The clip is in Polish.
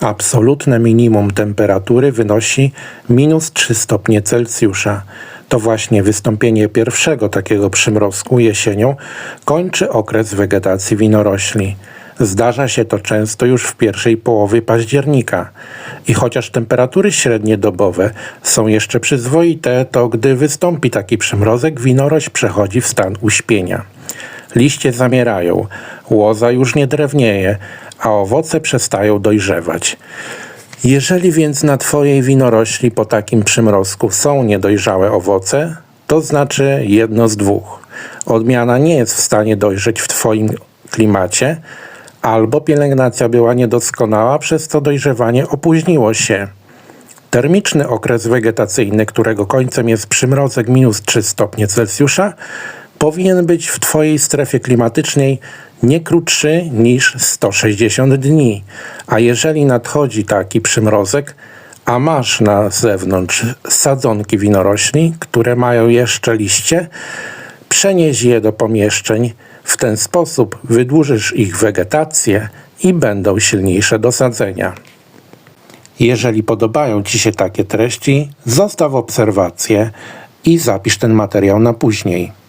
Absolutne minimum temperatury wynosi minus 3 stopnie Celsjusza. To właśnie wystąpienie pierwszego takiego przymrozku jesienią kończy okres wegetacji winorośli. Zdarza się to często już w pierwszej połowie października. I chociaż temperatury średnie dobowe są jeszcze przyzwoite, to gdy wystąpi taki przymrozek, winorośl przechodzi w stan uśpienia. Liście zamierają, łoza już nie drewnieje, a owoce przestają dojrzewać. Jeżeli więc na Twojej winorośli po takim przymrozku są niedojrzałe owoce, to znaczy jedno z dwóch. Odmiana nie jest w stanie dojrzeć w Twoim klimacie, albo pielęgnacja była niedoskonała, przez co dojrzewanie opóźniło się. Termiczny okres wegetacyjny, którego końcem jest przymrozek minus 3 stopnie Celsjusza, powinien być w Twojej strefie klimatycznej nie krótszy niż 160 dni. A jeżeli nadchodzi taki przymrozek, a masz na zewnątrz sadzonki winorośli, które mają jeszcze liście, przenieś je do pomieszczeń. W ten sposób wydłużysz ich wegetację i będą silniejsze do sadzenia. Jeżeli podobają Ci się takie treści, zostaw obserwację i zapisz ten materiał na później.